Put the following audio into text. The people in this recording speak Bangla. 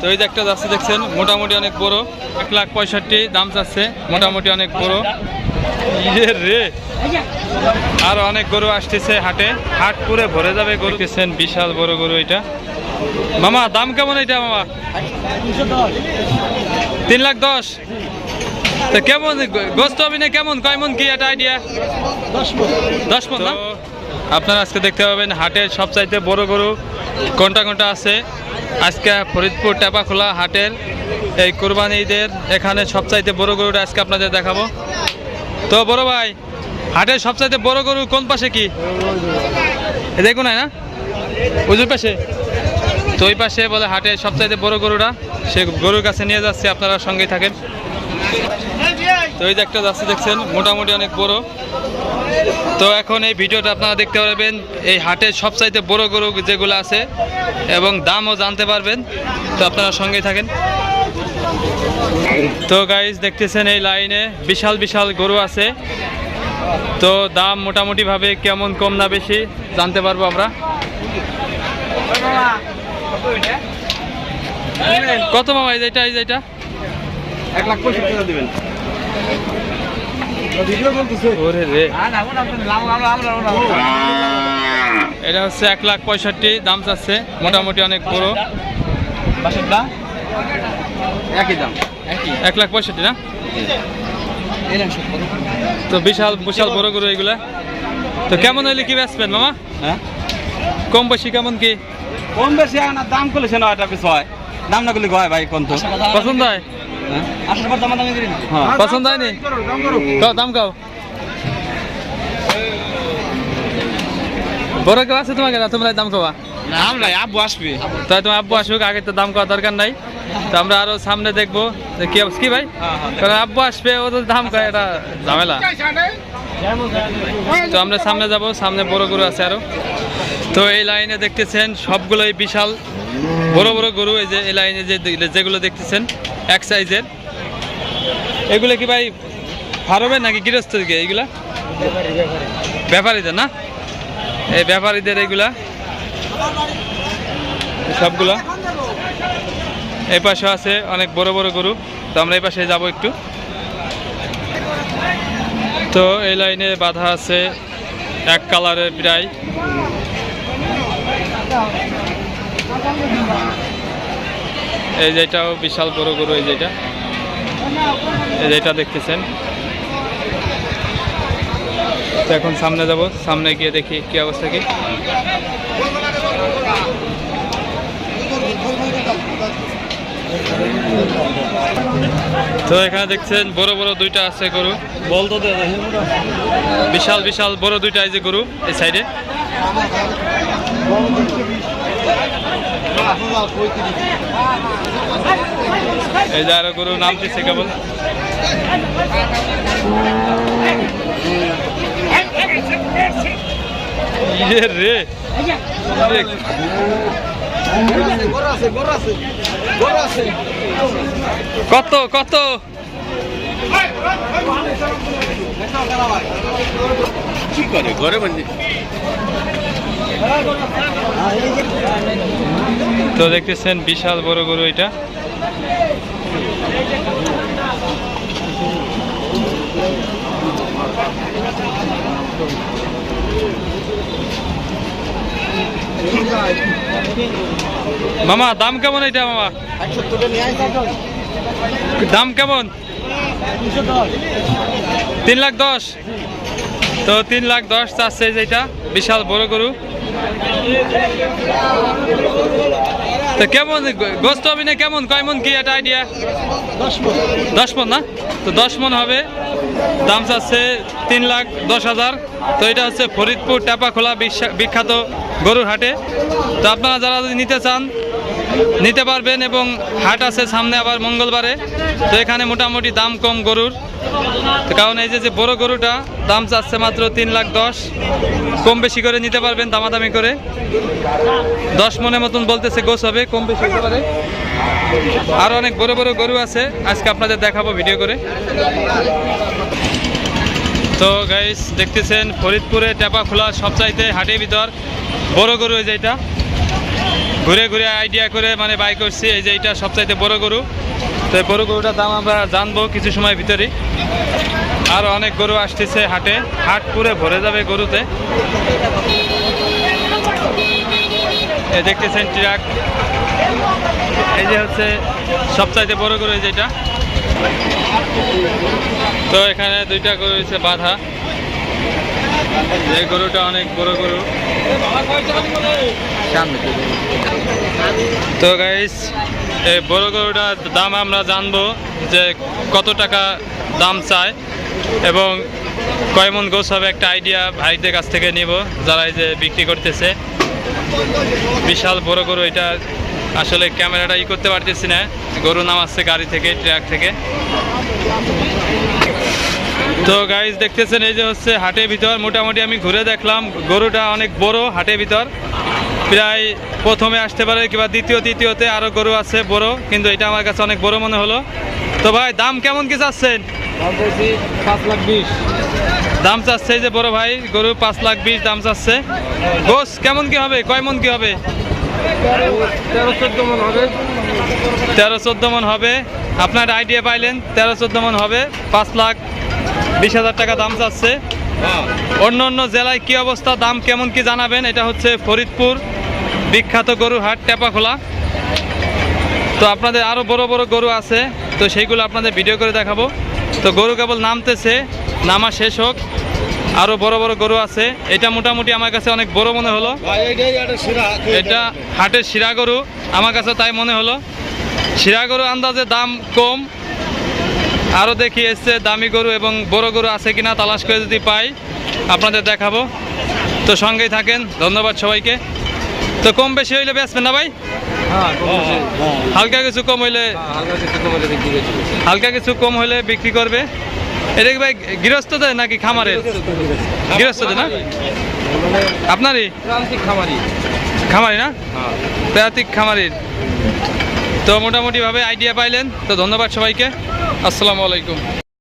তো এই যে একটা যাচ্ছে দেখছেন, মোটামুটি অনেক বড়। এক লাখ পঁয়ষট্টি, দাম চাচ্ছে মোটামুটি অনেক বড়। ইয়ে রে! আর অনেক গরু আসতেছে হাটে। হাট পুরে ভরে যাবে গরু। বিশাল বড় গরু এটা। মামা, দাম কেমন এটা, মামা? তিন লাখ দশ। তো কেমন গোস্ত অভিনয় কেমন? কয়মন কি, এটা আইডিয়া দশ মন। না? আপনারা আজকে দেখতে পাবেন হাটের সবচাইতে বড় গরু কোনটা কোনটা আছে। আজকে ফরিদপুর টেপাখোলা হাটের এই কোরবানি ঈদের এখানে সবচাইতে বড় গরুটা আজকে আপনাদের দেখাবো। তো বড় ভাই, হাটের সবচাইতে বড় গরু কোন পাশে কি? দেখুন না, উজুর পাশে। তো ওই পাশে বলে হাটের সবচাইতে বড় গরুটা, সে গরুর কাছে নিয়ে যাচ্ছে, আপনারা সঙ্গেই থাকেন। তো এই যে যাচ্ছে দেখছেন, মোটামুটি অনেক বড়। তো এখন এই ভিডিওটা আপনারা দেখতে পারবেন, এই হাটের সবচাইতে বড় গরু যেগুলো আছে এবং দামও জানতে পারবেন। তো আপনারা সঙ্গেই থাকেন। তো গাইজ দেখতেছেন এই লাইনে বিশাল বিশাল গরু আছে। তো দাম মোটামুটিভাবে কেমন, কম না বেশি, জানতে পারব আমরা। কত মামা, এই যে এটা, এই যে এটা? এক লাখ পঁয়ষট্টি দেবেন ভিডিও বলতেছে ওরে রে এটা হচ্ছে এক লাখ পঁয়ষট্টি দাম চাচ্ছে। মোটামুটি অনেক বড়। বাসেরটা একই দাম। এক লাখ পঁয়ষট্টি না? তো বিশাল বিশাল বড় গরু এগুলা। তো কেমন হইলে কি বেচবেন মামা? হ্যাঁ? কম বেশি কেমন কি? কম বেশি দাম করলে সে নয়টা পিস হয়। দাম না করলে হয় ভাই কোন তো? পছন্দ হয়? আসার পর দাম দামি করি হ্যাঁ পছন্দ হয়নি? কাও দাম কাও বড় কেউ আছে তোমাকে না? তোমরা দাম কবা না আমরা আব্বু আসবে। তাই তোমার আব্বু আসুক আগে তো দাম কওয়া দরকার নাই। তো আমরা আরও সামনে দেখব কি কি ভাই? কারণ আব্বু আসবে ও তো দাম কয় এটা ঝামেলা। তো আমরা সামনে যাব সামনে বড় গরু আছে আরও। তো এই লাইনে দেখতেছেন সবগুলোই বিশাল, বড় বড় গরু, এই যে এই লাইনে যে যেগুলো দেখতেছেন, এক সাইজের। এগুলো কি ভাই ফারবেন নাকি গৃহস্থ দিকে এইগুলা? ব্যাপারীদের না? এই ব্যাপারীদের এইগুলা, সবগুলা। এই পাশে আছে অনেক বড় বড় গরু, তো আমরা এই পাশে যাব একটু। তো এই লাইনে বাধা আছে এক কালারের প্রায়। এই যেটাও বিশাল বড় গরু, এই যেটা এই যেটা দেখতেছেন। তো এখন সামনে যাব, সামনে গিয়ে দেখি কি অবস্থা কি। তো এখানে দেখছেন, বড় বড় দুইটা আছে গরু। বলতো বিশাল বিশাল বড় দুইটা এই যে গরু, এই সাইডে। এই যে আরও গরু নামতেছে কেবল। ইয়ে রে। ইয়ে, কত কত? কি করে? ঘরে বন্দি। তো দেখতেছেন বিশাল বড় গরু এটা। মামা, দাম কেমন এটা মামা? দাম কেমন? তিন লাখ দশ। তো তিন লাখ দশ চাচ্ছে যেটা বিশাল বড় গরু। তো কেমন, গোস্ত অভিনয় কেমন? কয় মন কি এটা আইডিয়া দশ মন না? তো দশ মন হবে। দাম চাচ্ছে তিন লাখ দশ হাজার। তো এটা হচ্ছে ফরিদপুর, টেপাখোলা বিশ্বা- বিখ্যাত গরুর হাটে। তো আপনারা যারা যদি নিতে চান নিতে পারবেন এবং হাট আছে সামনে আবার মঙ্গলবারে। তো এখানে মোটামুটি দাম কম গরুর। কারণ এই যে বড় গরুটা, দাম চাচ্ছে মাত্র তিন লাখ দশ। কম বেশি করে নিতে পারবেন দামাদামি করে। দশ মনের মতন বলতেছে গোস হবে, কম বেশি হতে পারে। আর অনেক বড় বড় গরু আছে। আজকে আপনাদের দেখাবো ভিডিও করে। তো গাইস দেখতেছেন ফরিদপুরে টেপা খোলা সবচাইতে হাটের ভিতর। বড় গরু এই যে এটা। ঘুরে ঘুরে আইডিয়া করে মানে বাই করছি, এই যে এটা সবচাইতে বড় গরু। তো এই বড় গরুটার দাম আমরা জানব কিছু সময় ভিতরেই আর অনেক গরু আসতেছে হাটে। হাট পুরে ভরে যাবে গরুতে। দেখতেছেন ট্রাক এই যে হচ্ছে সবচাইতে বড় গরু এই যেটা তো এখানে দুইটা গরু হচ্ছে বাধা। এই গরুটা অনেক বড় গরু। তো গাইস এই বড় গরুটার দাম আমরা জানব যে কত টাকা দাম চায় এবং কয় মন গোছ হবে একটা আইডিয়া ভাইদের কাছ থেকে নিব, যারা যে বিক্রি করতেছে। বিশাল বড় গরু, এটা আসলে ক্যামেরাটা ই করতে পারতেছি না। গরু নামাচ্ছে গাড়ি থেকে, ট্রাক থেকে। তো গাইজ দেখতেছেন এই যে হচ্ছে হাটের ভিতর। মোটামুটি আমি ঘুরে দেখলাম, গরুটা অনেক বড় হাটের ভিতর। প্রায় প্রথমে আসতে পারে কিংবা দ্বিতীয় তৃতীয়তে আরও গরু আছে বড় কিন্তু এটা আমার কাছে অনেক বড় মনে হলো। তো ভাই দাম কেমন কি চাচ্ছেন? পাঁচ লাখ বিশ। দাম চাচ্ছে যে বড় ভাই গরু পাঁচ লাখ বিশ দাম চাচ্ছে। গোস কেমন কি হবে? কয় মন কি মন হবে। তেরো চোদ্দ মন হবে। আপনার আইডিয়া পাইলেন তেরো চোদ্দ মন হবে। পাঁচ লাখ বিশ হাজার টাকা দাম চাচ্ছে। অন্য অন্য জেলায় কি অবস্থা দাম কেমন কি জানাবেন? এটা হচ্ছে ফরিদপুর বিখ্যাত গরু হাট টেপাখোলা। তো আপনাদের আরও বড় বড় গরু আছে তো সেইগুলো আপনাদের ভিডিও করে দেখাবো। তো গরু কেবল নামতেছে নামা শেষ হোক। আরও বড় বড় গরু আছে। এটা মোটামুটি আমার কাছে অনেক বড় মনে হলো। এটা হাটের শিরা গরু আমার কাছে তাই মনে হলো। শিরা গরু আন্দাজে দাম কম আরও দেখি এসছে দামি গরু এবং বড় গরু আছে কিনা তালাশ করে যদি পাই আপনাদের দেখাবো। তো সঙ্গেই থাকেন ধন্যবাদ সবাইকে। তো কম বেশি হইলে বেচবেন না ভাই? হালকা কিছু কম হইলে হালকা কিছু কম হইলে বিক্রি করবে। এটা কি ভাই গৃহস্থদের নাকি খামারের? গৃহস্থদের না? আপনারই? খামারি। খামারি না? প্রাতিক খামারির। তো মোটামুটিভাবে আইডিয়া পাইলেন তো ধন্যবাদ সবাইকে। আসসালামু আলাইকুম।